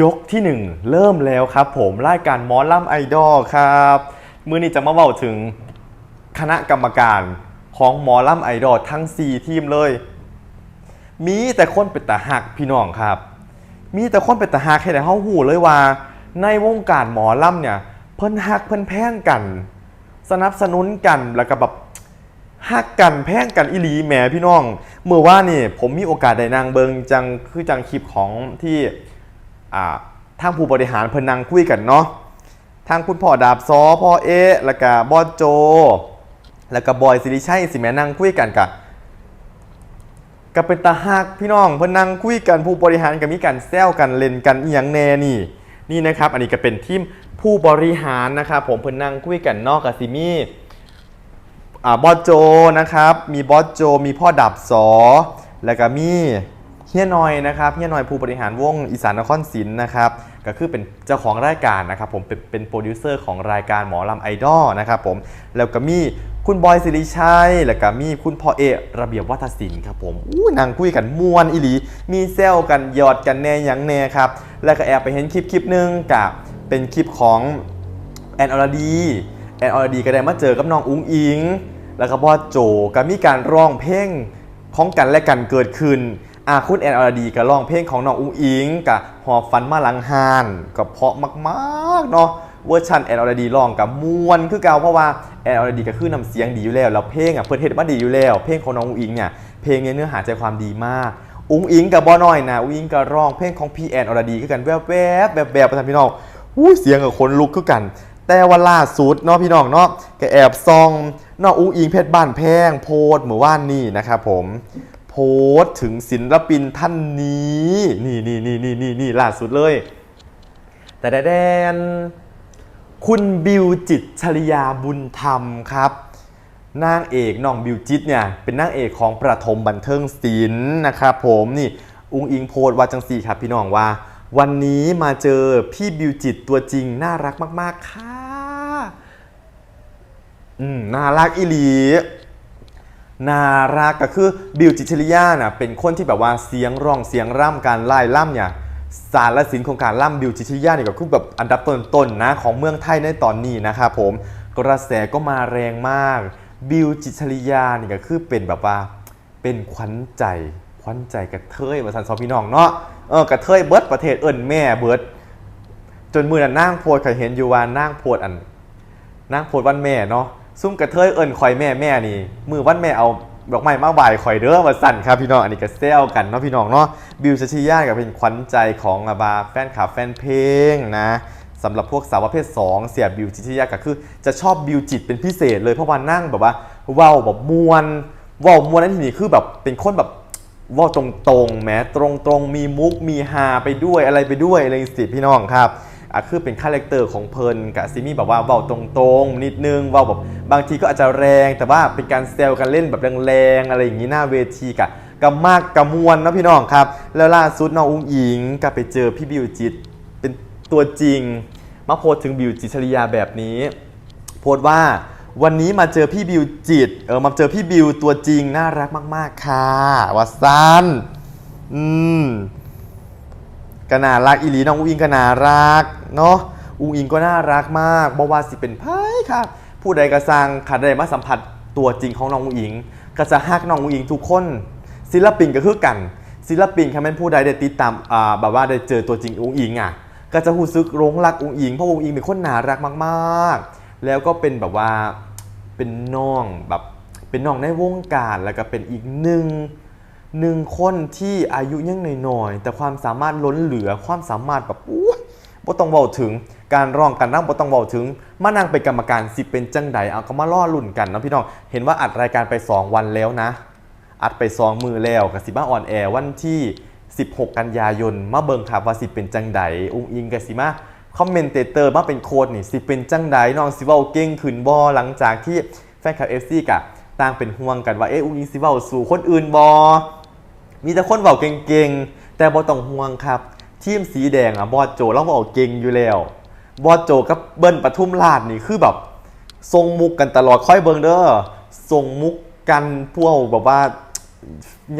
ยกที่หนึ่งเริ่มแล้วครับ ผมรายการมอลัมไอดอลครับมือนี้จะมาเล่าถึงคณะกรรมการของมอลัมไอดอลทั้ง 4 ทีมเลย มีแต่คนเป็นตาหักพี่น้องครับ มีแต่คนเป็นตาหักให้แต่เฮาหูเลยว่า ในวงการหมอลัมเนี่ยเพิ่นหักเพิ่นแพงกัน สนับสนุนกันแล้วก็แบบฮักกันแพงกันอิลีแหมพี่น้อง เมื่อว่านี่ผมมีโอกาสได้นางเบิงจังคือจังคลิปของที่ อ่าทางผู้บริหารเพิ่นนางคุยกันเนาะทางคุณพ่อดาบซอพ่อเอะแล้วก็บอสโจ แล้วก็บอยสิริชัยสิแม่นางคุยกันกะก็เป็นตาฮักพี่น้องเพิ่นนางคุยกันผู้บริหารก็มีการแซวกันเล่นกันอีหยังแน่นี่นี่นะครับ อันนี้ก็เป็นทีมผู้บริหารนะครับผมเพิ่นนางคุยกันนอกกับซิมี่อ่าบอสโจนะครับ มีบอสโจ มีพ่อดับสอ แล้วก็มี เฮียน้อยนะครับเฮียน้อยผู้บริหารวงอีสานนครศิลป์นะครับก็คือเป็นเจ้าของรายการนะครับผมเป็นเป็นโปรดิวเซอร์ของรายการหมอลำไอดอลนะครับผมแล้วก็มีคุณบอยสิริชัย แล้วก็มีคุณพ่อเอระเบียบวัฒศิลป์ครับผมอู้นางคุยกันมวนอีหลี มีแซวกันหยอดกันแน่ยังแน่ครับ แล้วก็แอบไปเห็นคลิปคลิปหนึงกับเป็นคลิปของแอนอรดีแอนอรดีก็ได้มาเจอกับน้องอุ้งอิง แล้วก็บอโจก็มีการร้องเพลงของกันและกันเกิดขึ้น อาคุณแอนอรดีก็ร้องเพลงของน้องอุ้งอิงกับหอบฟันมาหลังฮานก็เพราะมากๆเนาะเวอร์ชันแอนอรดีร้องกับมวนคือเก่าเพราะว่าแอนอรดีก็คือนำเสียงดีอยู่แล้วแล้วเพลงอะเพื่อนเฮ็ดมาดีอยู่แล้ว เพลงของน้องอุ้งอิงเนี่ยเพลงเนี่ยเนื้อหาใจความดีมากอุ้งอิงกับบอน้อยนะอุ้งอิงก็ร้องเพลงของพี่แอนอรดีคือกันแวบๆแบบแบบๆประทานพี่น้องอู้เสียงกับคนลุกคือกัน แต่ว่าล่าสุดเนาะพี่น้องเนาะก็แอบซองน้องอุ้งอิงเพชรบ้านแพงโพสต์เมื่อวานนี้นะครับผม โพสต์ถึงศิลปินท่านนี้ นี่นี่นี่นี่นี่นี่ล่าสุดเลย แต่แดน คุณบิวจิตชริยาบุญธรรมครับนางเอกน้องบิวจิตเนี่ยเป็นนางเอกของประถมบันเทิงศิลป์นะครับผมนี่อุงอิงโพสว่าจังสี่ครับพี่น้องว่า วันนี้มาเจอพี่บิวจิตตัวจริงน่ารักมาก ๆ ค่ะ อืมน่ารักอีหลี น่ารักก็คือบิวจิตรชริยาน่ะเป็นคนที่แบบว่าเสียงร้องเสียงร่ำการไล่ล่ำเนี่ยสารและศิลป์ของการล่ำบิวจิตรชริยาเนี่ยก็คือแบบอันดับต้นๆนะของเมืองไทยในตอนนี้นะครับผมกระแสก็มาแรงมาก บิวจิตรชริยาเนี่ยก็คือเป็นแบบว่าเป็นขวัญใจขวัญใจกระเทยมาสันสองพี่น้องเนาะเออกระเทยเบิร์ดประเทศเอิญแม่เบิร์ดจนมือน่ะนั่งโพดเคยเห็นอยู่ว่านั่งโพดอันนางโพดวันแม่เนาะ ซุ่มกระเทยเอิญคอยแม่แม่นี่ มือวันแม่เอาดอกไม้มาบ่ายคอยเด้อมาสั่นครับพี่น้องอันนี้ก็เซลกันเนาะพี่น้องเนาะบิวชชิยาก็เป็นขวัญใจของอาบาแฟนคลับแฟนเพลงนะสำหรับพวกสาวประเภท 2 เสียบิวชิชิยาก็คือจะชอบบิวจิตเป็นพิเศษเลยเพราะว่านั่งแบบว่าเว้าแบบมวนเว้ามวนนั้นทีนี้คือแบบเป็นคนแบบว่าตรงๆแหม้ตรงๆ มีมุกมีฮาไปด้วยอะไรไปด้วยอะไรสิพี่น้องครับ อะคือเป็นคาแรคเตอร์ของเพลินกับซิมี่แบบว่าเบาตรงๆ นิดนึงเบาแบบบางทีก็อาจจะแรงแต่ว่าเป็นการเซลกันเล่นแบบแรงๆอะไรอย่างนี้หน้าเวทีกับกับมากกับมวลนะพี่น้องครับ แล้วล่าสุดน้องอุ้งอิงก็ไปเจอพี่บิวจิตเป็นตัวจริง มาโพสถึงบิวจิตชริยาแบบนี้ โพสว่าวันนี้มาเจอพี่บิวจิตเออมาเจอพี่บิวตัวจริงน่ารักมาก ๆ ค่ะว่าซันอืมกนารักอีหลีน้องอุ้งอิงกนารัก เนาะอุงอิงก็น่ารักมากบ่ว่าสิเป็นไพ่ค่ะ ผู้ใดก็สร้างขัดใดมาสัมผัสตัวจริงของน้องอุงอิง ก็จะฮักน้องอุงอิงทุกคน ศิลปินก็คือกัน ศิลปินค่ะแม่นผู้ใดได้ติดตามอ่าแบบว่าได้เจอตัวจริงอุงอิงอะก็จะรู้สึกหลงรักอุงอิงเพราะอุงอิงเป็นคนน่ารักมากๆ แล้วก็เป็นแบบว่าเป็นน้องแบบเป็นน้องในวงการแล้วก็เป็นอีกหนึ่งหนึ่งคนที่อายุยังน้อยๆแต่ความสามารถล้นเหลือความสามารถแบบอู้ บ่ต้องเบาถึงการร้องการนั่งบ่ต้องเบาถึงมานั่งเป็นกรรมการสิเป็นจังใดเอาก็มาล่อลุ่นกันนะพี่น้องเห็นว่าอัดรายการไป 2 วันแล้วนะ อัดไป2มือแล้วกับสิบ้าออนแอร์วันที่ 16 กันยายนมาเบิ่งครับว่าสิเป็นจังใดอุ้งอิงกับสิมาคอมเมนเตเตอร์มาเป็นโค้ดนี่สิเป็นจังใดน้องสิเว้าเก่งขึ้นบ่หลังจากที่แฟนคลับ FC กะต่างเป็นห่วงกันว่าเอ๊ะอุ้งอิงสิเว้าสู่คนอื่นบ่มีแต่คนเบาเก่งๆแต่บอต้องห่วงครับ ทีมสีแดงอะบอสโจเราเบาเก่งอยู่แล้วบอสโจกับเบิ้ลปทุมราชนี่คือแบบทรงมุกกันตลอดค่อยเบิงเด้อทรงมุกกันพวกแบบว่า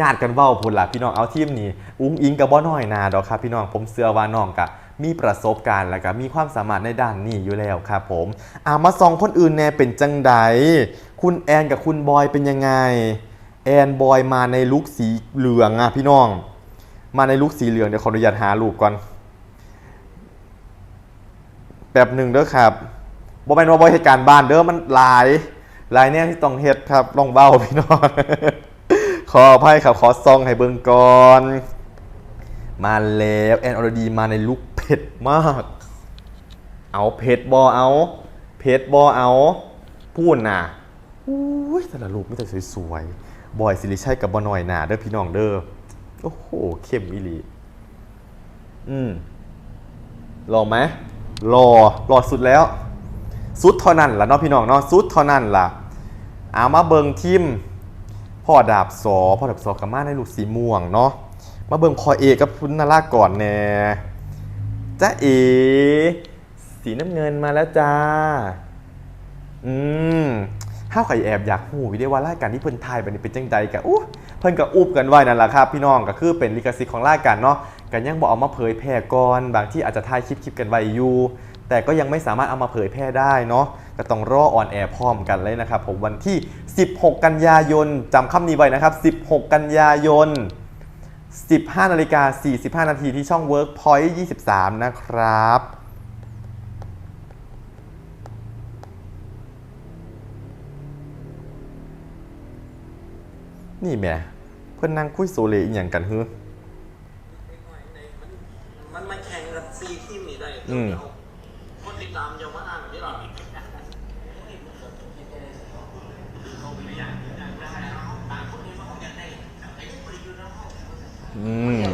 ญาติกันเว้าพุ่นล่ะพี่น้องเอาทีมนี้อุ้งอิงกับบ่น้อยนาดอกครับพี่น้องผมเชื่อว่าน้องกะมีประสบการณ์แล้วก็มีความสามารถในด้านนี้อยู่แล้วครับผมอามาซองคนอื่นแน่เป็นจังใดคุณแอนกับคุณบอยเป็นยังไง แอนบอยมาในลุคสีเหลืองอะพี่น้อง มาในลุคสีเหลืองเดี๋ยวขออนุญาตหารูปก่อนแป๊บหนึ่งเด้อครับบอเป็นว่าบอยเหตุการณ์บ้านเด้อมันหลายหลายเนี่ยที่ต้องเฮ็ดครับลองเบ้าพี่น้อง ขออภัยครับขอซองให้เบิ่งก่อน มาแล้วแอนอรดีมาในลุคเผ็ดมาก เอาเผ็ดบอเอาเผ็ดบอเอาพูดน่ะอุ้ยแต่ละรูปไม่แต่สวยๆบอยสิริชัยกับบอหน่อยหนาเด้อพี่น้องเด้อ โอ้โหเข้มอีหลี อืมรอไหมรอรอสุดแล้ว สุดเท่านั้นล่ะเนาะพี่น้องเนาะสุดเท่านั้นล่ะเอามาเบิงทิมพ่อดาบสอพ่อดาบสอกับมาในลูกสีม่วงเนาะมาเบิงพอเอกับพุนนาราก่อนแน่จ้าเอ สีน้ำเงินมาแล้วจ้า อืมห้าวไข่แอบอยากหูวิดีว่ารายการที่เพิ่นไทยแบบนี้เป็นจังใดกะอู้ พิ่นก็อุบกันไว้นั่นแหละครับพี่น้องก็คือเป็นลิขสิทธิ์ของรายการเนาะกันยังบอกเอามาเผยแพร่ก่อนบางที่อาจจะถ่ายคลิปคลิปกันไว้อยู่แต่ก็ยังไม่สามารถเอามาเผยแพร่ได้เนาะก็ต้องรอออนแอร์พร้อมกันเลยนะครับผมวันที่ 16 กันยายนจำคำนี้ไว้นะครับ 16 กันยายน 15นาฬิกา45 นาทีที่ช่อง Workpoint 23 นะครับ นี่แหม่เพื่อนนั่งคุยโซเลอีหยังกันฮึมันมาแข่งกับซีทีมนี่ได้อืม คนติดตามยังมาอ่านนี่หรออืมเดี๋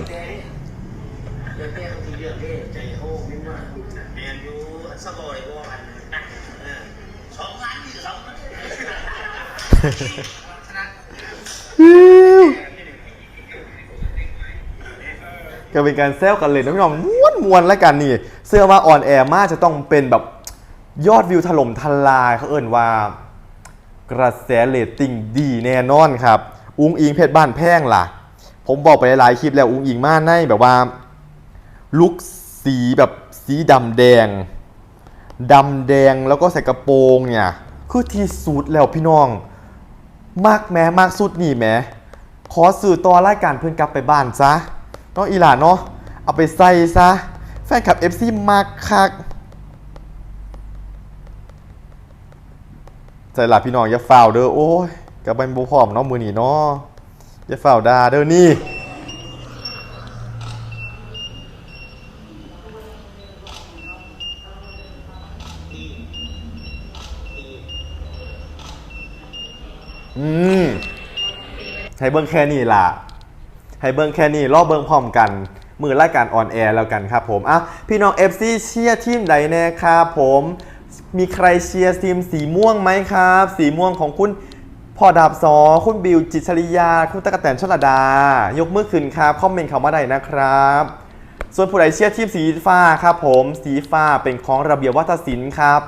ย วจะเป็นการแซวกันเลยนะพี่น้องม้วนมวนๆแล้วกันนี่ เสื้อว่าออนแอร์มากจะต้องเป็นแบบยอดวิวถล่มทลายเขาเอ่นว่า กระแสเรตติ้งดีแน่นอนครับ อุ้งอิงเพชรบ้านแพงล่ะ ผมบอกไปหลายคลิปแล้วอุ้งอิงมากในแบบว่า ลุคสีแบบสีดำแดงดำแดงแล้วก็ใส่กระโปรงเนี่ย คือที่สุดแล้วพี่น้อง มากแม้มากสุดนี่แหมขอสื่อต่อรายการเพื่อนกลับไปบ้านซะเนาะอีหลานเนาะเอาไปใส่ซะ แฟนคลับ FC มากคักใจหลับพี่น้องอย่าฝ่าวเด้อโอ้ยกับใบบุพร้อมเนาะมือนี่เนาะอย่าฝ่าวดาเด้อนี่ อืมให้เบิ้งแค่นี้ล่ะให้เบิ้งแค่นี้รอบเบิ้งพร้อมกันมือรายการออนแอร์แล้วกันครับผมอะพี่น้อง FC เชียร์ทีมใดแน่ครับผม มีใครเชียร์ทีมสีม่วงไหมครับ สีม่วงของคุณพ่อดาบสอคุณบิวจิตรชริยา คุณตะกะแตนชลดา ยกมือขึ้นครับคอมเมนต์คำว่าใดนะครับ ส่วนผู้ใดเชียร์ทีมสีฟ้าครับผมสีฟ้าเป็นของระเบียบวัฒนศิลป์ครับ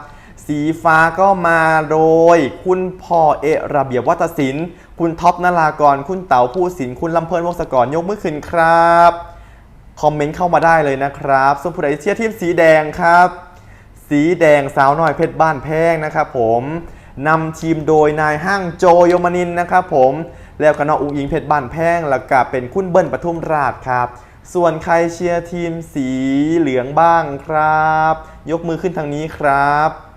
สีฟ้าก็มาโดย คุณพ่อเอะระเบียบวัฒศิลป์ คุณท็อปนารากร คุณเต๋าผู้ศิลป์คุณลำเพลินวงศกรยกมือขึ้นครับ คอมเมนต์เข้ามาได้เลยนะครับส่วนผู้ใดเชียร์ทีมสีแดงครับ สีแดงสาวน้อยเพชรบ้านแพงนะครับผมนำทีมโดยนายห้างโจโยมานินนะครับผมแล้วก็น้องอุงอิงเพชรบ้านแพงแล้วก็เป็นคุณเบิ้ลปทุมราชครับส่วนใครเชียร์ทีมสีเหลืองบ้างครับ ยกมือขึ้นทางนี้ครับ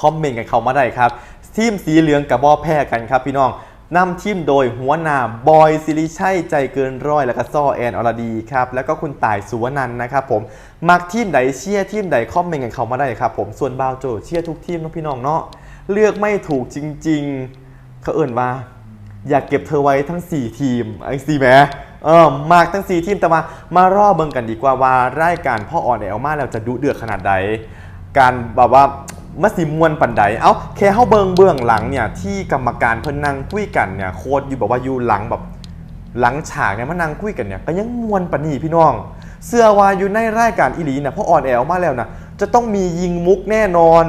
คอมเมนต์กันเข้ามาได้ครับทีมสีเหลืองกับบอแพ้กันครับพี่น้องนำทีมโดยหัวหน้าบอยซิริชัยใจเกินร้อย แล้วก็ซ่อแอนอรดีครับ แล้วก็คุณต่ายสุวนันนะครับผม มักทีมใดเชียร์ทีมใดคอมเมนต์กันเข้ามาได้ครับผม ส่วนบาวโจเชียร์ทุกทีมนะพี่น้องเนาะ เลือกไม่ถูกจริง ๆ เขาเอ่นว่า อยากเก็บเธอไว้ทั้ง 4 ทีมไอ้สีแมเออมากทั้ง 4 ทีมแต่มามารอเบิ่งกันดีกว่าว่ารายการพ่ออ่อนแอลมาแล้วจะดุเดือดขนาดใด การแบบว่า มาสิมวนปันใดเอ้าแค่เฮาเบิงเบื้องหลังเนี่ยที่กรรมการเพิ่นนั่งคุยกันเนี่ยโค้ดอยู่แบบว่าอยู่หลังแบบหลังฉากเนี่ยมานั่งคุยกันเนี่ยก็ยังมวนปานนีพี่น้อง เสื้อวาอยู่ในรายการอีหลีนี่ยพ่ออ่อนแอลมาแล้วนะจะต้องมียิงมุกแน่นอน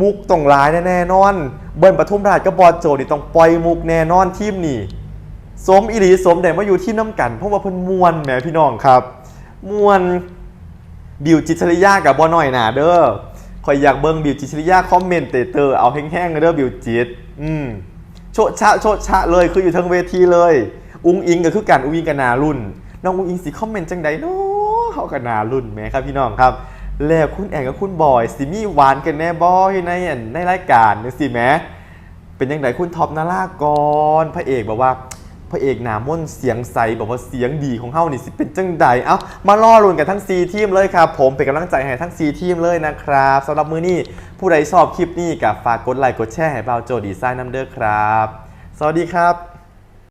มุกต้องร้ายแน่นอน เบิ้ลปทุมราชกับบอโจนี่ต้องปล่อยมุกแน่นอนทีมนี่สมอีหลีสมแต่มาอยู่ที่น้ำกัน เพราะว่าเพิ่นมวนแหมพี่น้องครับมวนบิวจิตรชริยากับบอหน่อยหนาเด้อ คอยอยากเบิ่งบิวจิตรชริยาคอมเมนต์เตอร์เอาแห้งๆเลยเด้อบิวจิตอืมโชะชะโชะชะเลยคืออยู่ทั้งเวทีเลย อุ้งอิงก็คือกันอุ้งอิงกับนารุ่น น้องอุ้งอิงสิคอมเมนต์จังใดเนาะเขากับนารุ่นแหมครับพี่น้องครับ แล้วคุณแอนกับคุณบอยสิมีหวานกันแน่บอยในในรายการนึกสิแหมเป็นยังไงคุณท็อปนารากรพระเอกบอกว่า พระเอกหนาม่นเสียงใสบอกว่าเสียงดีของเฮานี่สิเป็นจังใดเอ้ามาล่อลุนกันทั้ง 4 ทีมเลยครับ ผมเป็นกำลังใจให้ทั้ง 4 ทีมเลยนะครับสำหรับมือนี้ผู้ใดชอบคลิปนี้กับฝากกดไลค์กดแชร์ให้เบาโจดีไซน์น้ำเด้อครับ สวัสดีครับ